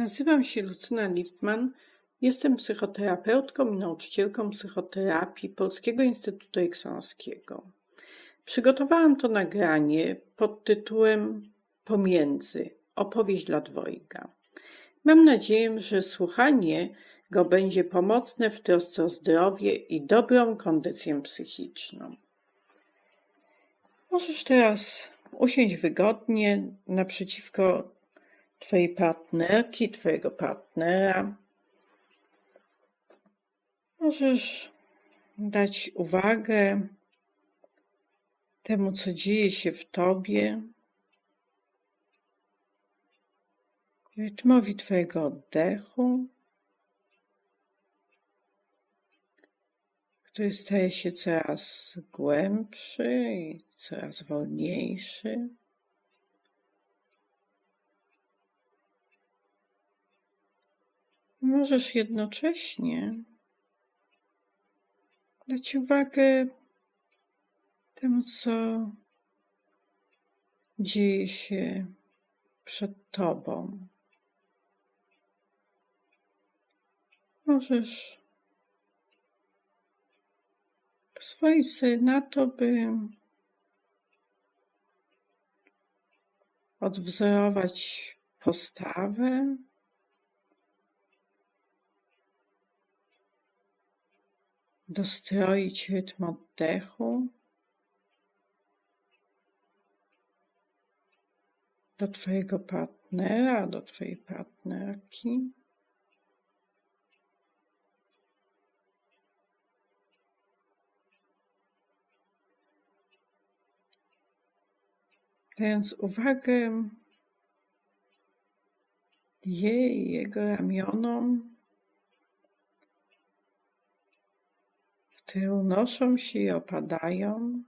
Nazywam się Lucyna Liftman. Jestem psychoterapeutką i nauczycielką psychoterapii Polskiego Instytutu Eksonskiego. Przygotowałam to nagranie pod tytułem Pomiędzy opowieść dla dwojga. Mam nadzieję, że słuchanie go będzie pomocne w trosce o zdrowie i dobrą kondycję psychiczną. Możesz teraz usiąść wygodnie naprzeciwko Twojej partnerki, Twojego partnera. Możesz dać uwagę temu, co dzieje się w Tobie, rytmowi Twojego oddechu, który staje się coraz głębszy i coraz wolniejszy. Możesz jednocześnie dać uwagę temu, co dzieje się przed Tobą. Możesz pozwolić sobie na to, by odwzorować postawę, dostroić rytm oddechu do Twojego partnera, do Twojej partnerki. Dając uwagę jej, jego ramionom, które unoszą się i opadają.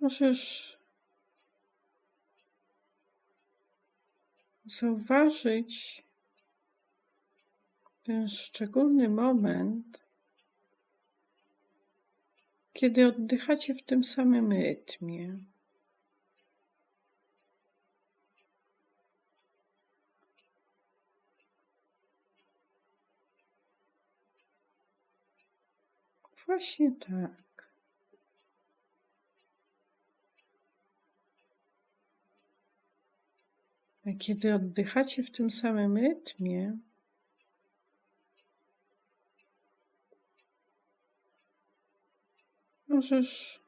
Możesz zauważyć ten szczególny moment, kiedy oddychacie w tym samym rytmie. Właśnie tak. A kiedy oddychacie w tym samym rytmie, możesz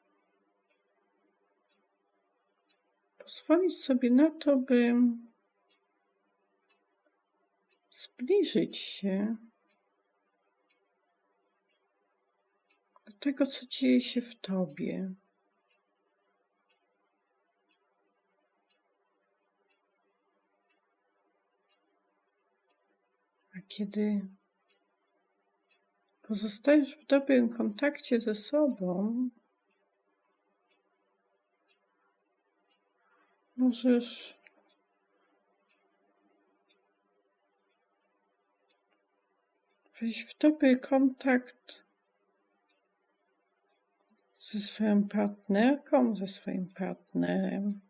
pozwolić sobie na to, by zbliżyć się tego, co dzieje się w tobie. A kiedy pozostajesz w dobrym kontakcie ze sobą, możesz wejść w dobry kontakt ze swoją partnerką, ze swoim partnerem,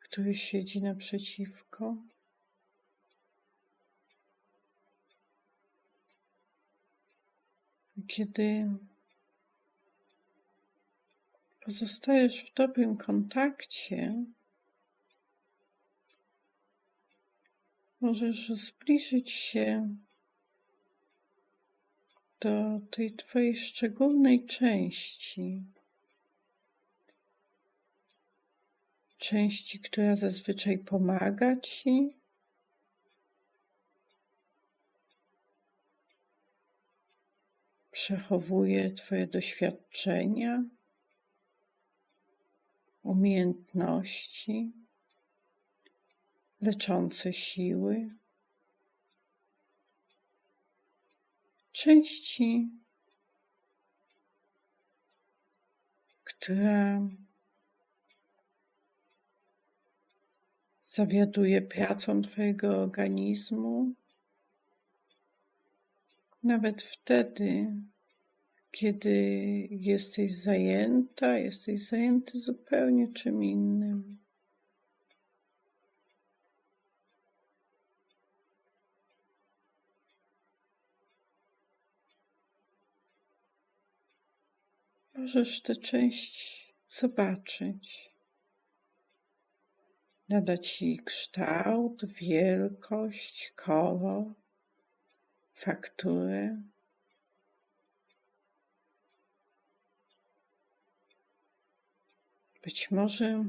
który siedzi naprzeciwko. Kiedy pozostajesz w dobrym kontakcie, możesz zbliżyć się do tej Twojej szczególnej części, części, która zazwyczaj pomaga Ci. Przechowuje Twoje doświadczenia, umiejętności, leczące siły. Części, która zawiaduje pracą Twojego organizmu, nawet wtedy, kiedy jesteś zajęta, jesteś zajęty zupełnie czym innym. Możesz tę część zobaczyć, nadać jej kształt, wielkość, kolor, fakturę. Być może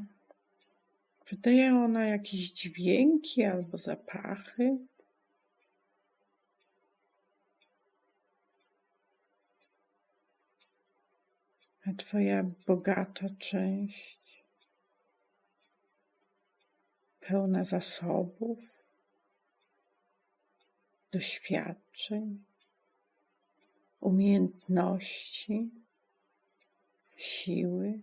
wydaje ona jakieś dźwięki albo zapachy. Twoja bogata część, pełna zasobów, doświadczeń, umiejętności, siły.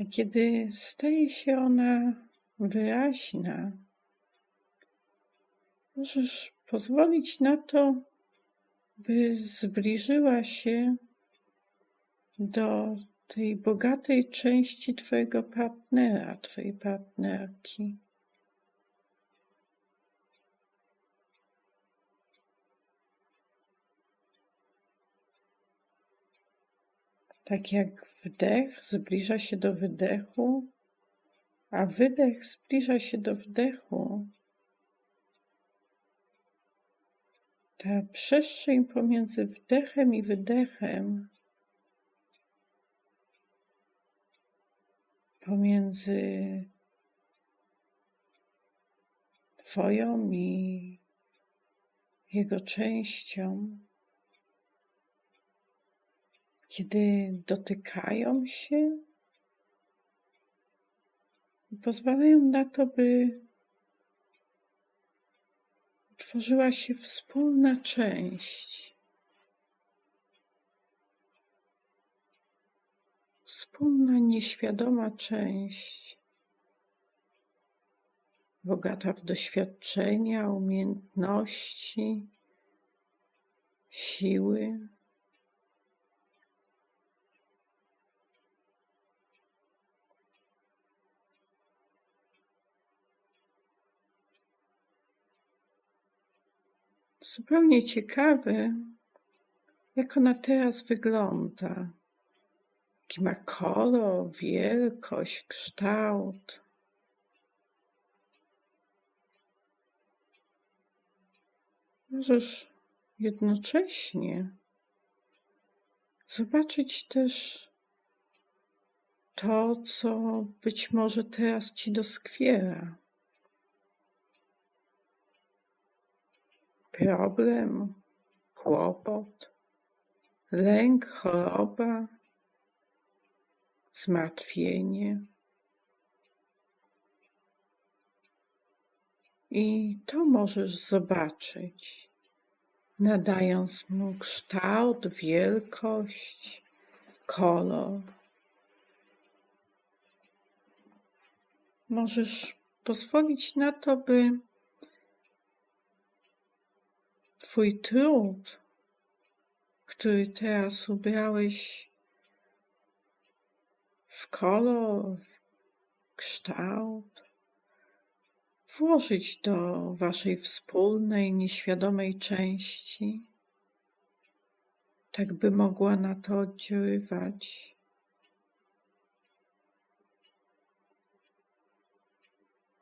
A kiedy staje się ona wyraźna, możesz pozwolić na to, by zbliżyła się do tej bogatej części Twojego partnera, Twojej partnerki. Tak jak wdech zbliża się do wydechu, a wydech zbliża się do wdechu, ta przestrzeń pomiędzy wdechem i wydechem, pomiędzy Twoją i jego częścią, kiedy dotykają się i pozwalają na to, by tworzyła się wspólna część. Wspólna, nieświadoma część, bogata w doświadczenia, umiejętności, siły. Zupełnie ciekawe, jak ona teraz wygląda. Jaki ma kolor, wielkość, kształt. Możesz jednocześnie zobaczyć też to, co być może teraz ci doskwiera. Problem, kłopot, lęk, choroba, zmartwienie. I to możesz zobaczyć, nadając mu kształt, wielkość, kolor. Możesz pozwolić na to, by Twój trud, który teraz ubrałeś w kolor, w kształt, włożyć do Waszej wspólnej, nieświadomej części, tak by mogła na to oddziaływać.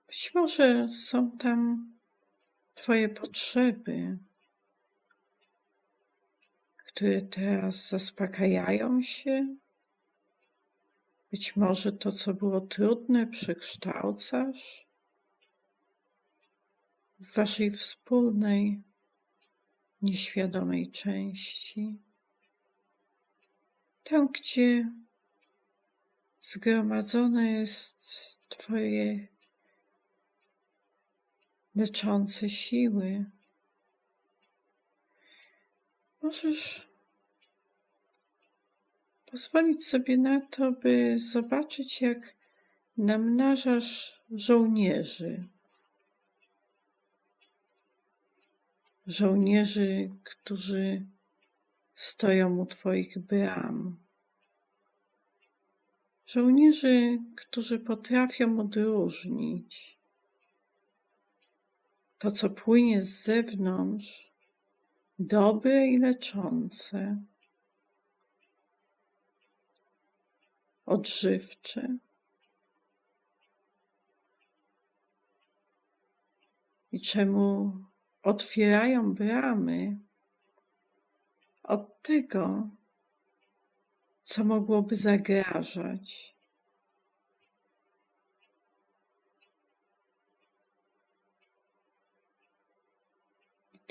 Być może są tam Twoje potrzeby, które teraz zaspokajają się. Być może to, co było trudne, przekształcasz w waszej wspólnej, nieświadomej części. Tam, gdzie zgromadzone jest Twoje leczące siły. Możesz pozwolić sobie na to, by zobaczyć, jak namnażasz żołnierzy. żołnierzy, którzy stoją u Twoich bram. Żołnierzy, którzy potrafią odróżnić to, co płynie z zewnątrz, dobre i leczące, odżywcze. I czemu otwierają bramy od tego, co mogłoby zagrażać.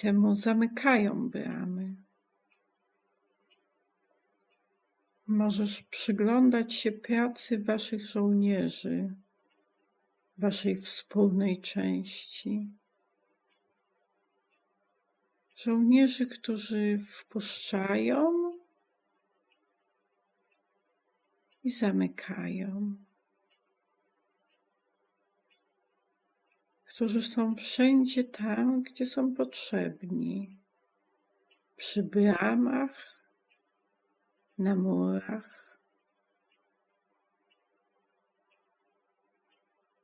Temu zamykają bramy. Możesz przyglądać się pracy waszych żołnierzy, waszej wspólnej części. Żołnierzy, którzy wpuszczają i zamykają. Którzy są wszędzie tam, gdzie są potrzebni. Przy bramach, na murach.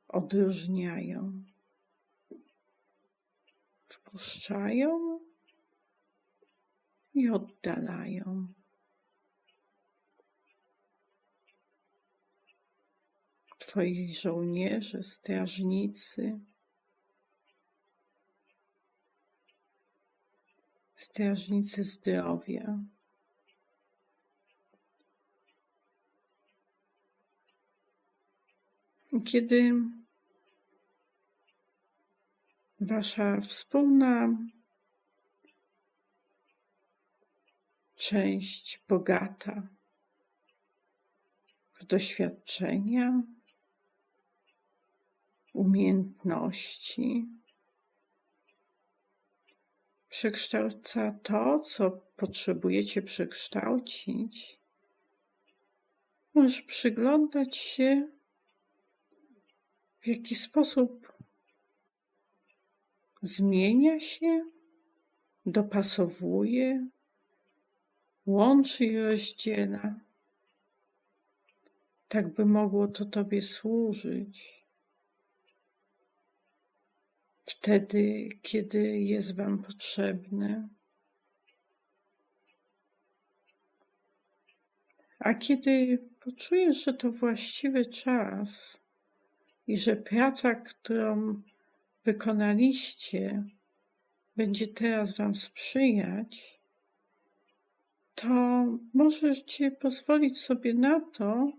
Odróżniają. Wpuszczają i oddalają. Twoi żołnierze, strażnicy, strażnicy zdrowia. Kiedy wasza wspólna część bogata w doświadczenia, umiejętności. Przekształca to, co potrzebujecie przekształcić. Możesz przyglądać się, w jaki sposób zmienia się, dopasowuje, łączy i rozdziela, tak by mogło to Tobie służyć. Wtedy, kiedy jest Wam potrzebne. A kiedy poczujesz, że to właściwy czas i że praca, którą wykonaliście, będzie teraz Wam sprzyjać, to możecie pozwolić sobie na to,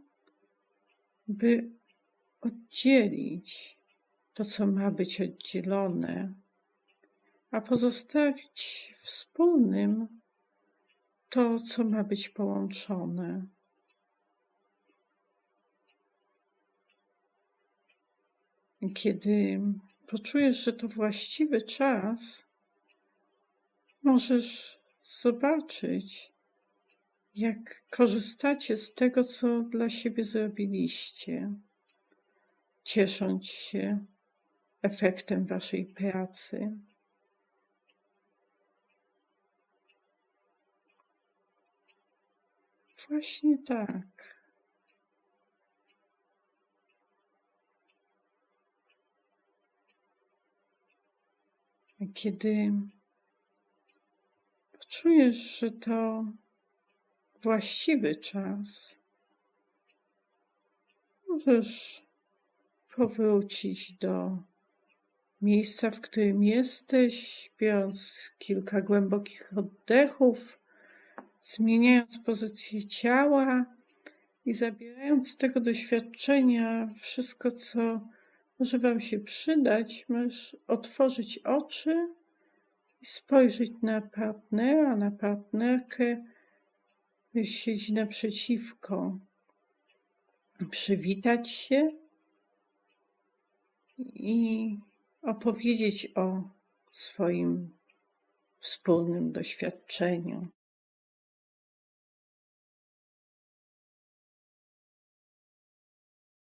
by oddzielić to, co ma być oddzielone, a pozostawić wspólnym to, co ma być połączone. Kiedy poczujesz, że to właściwy czas, możesz zobaczyć, jak korzystacie z tego, co dla siebie zrobiliście, ciesząc się efektem waszej pracy. Właśnie tak. Kiedy czujesz, że to właściwy czas, możesz powrócić do miejsca, w którym jesteś, biorąc kilka głębokich oddechów, zmieniając pozycję ciała i zabierając z tego doświadczenia wszystko, co może Wam się przydać, możesz otworzyć oczy i spojrzeć na partnera, na partnerkę, siedzi naprzeciwko, przywitać się i opowiedzieć o swoim wspólnym doświadczeniu.